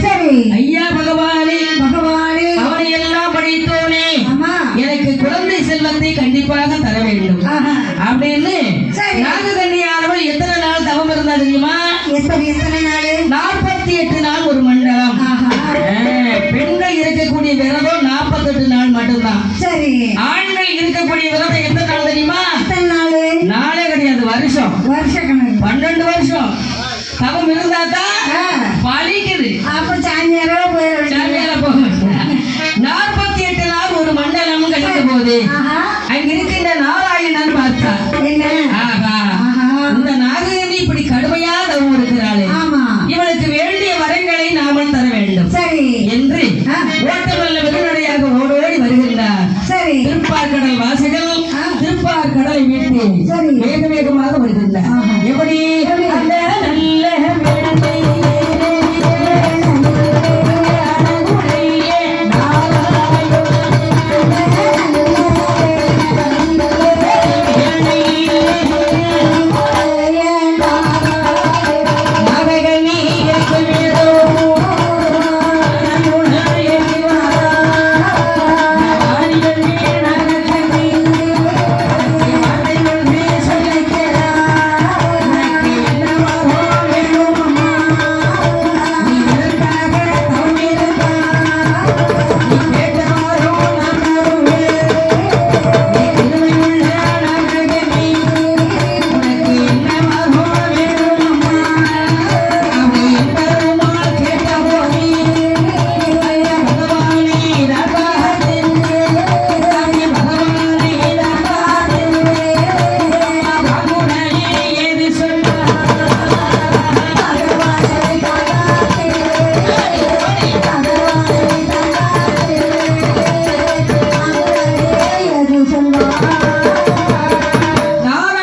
சரி. ஐயா பகவானே பகவானே. அவனை எல்லாம் எனக்கு குழந்தை செல்வத்தை கண்டிப்பாக தர வேண்டும். அப்படின்னு எத்தனை நாள் தவம் இருந்தா தெரியுமா? எத்தனை நாள்? நாற்பத்தி எட்டு நாள் ஒரு மண்டலம் பெண்கள் இருக்கக்கூடிய விரதம் நாற்பத்தெட்டு நாள் மட்டும்தான். சரி. ஆண்கள் இருக்கக்கூடிய விரதம் எத்தனை நாள் தெரியுமா? நாளே கிடையாது வருஷம். வருஷ கணக்கு. பன்னெண்டு வருஷம். தவம் இருந்தா தான் பழிக்குது. அப்ப சாமியாரோ போயிட போக நாற்பத்தி எட்டு நாள் ஒரு மண்டலம் கிடைத்த போது அங்க இருக்கின்ற நாராயணன் பார்த்தா ஆஹா. இந்த நாகநி இப்படி கடுமையா தவம் இருக்கிறாள் இவளுக்கு வேண்டிய வரங்களை நாம தர வேண்டும். சரி. என்று ஓட்டமல்ல விருதுநடையாக ஓடோடி வருகின்றார். சரி. திருப்பார்கடல் வாசிகள் திருப்பார்கடலை வீட்டு வேக வேகமாக வருகின்றார் எப்படி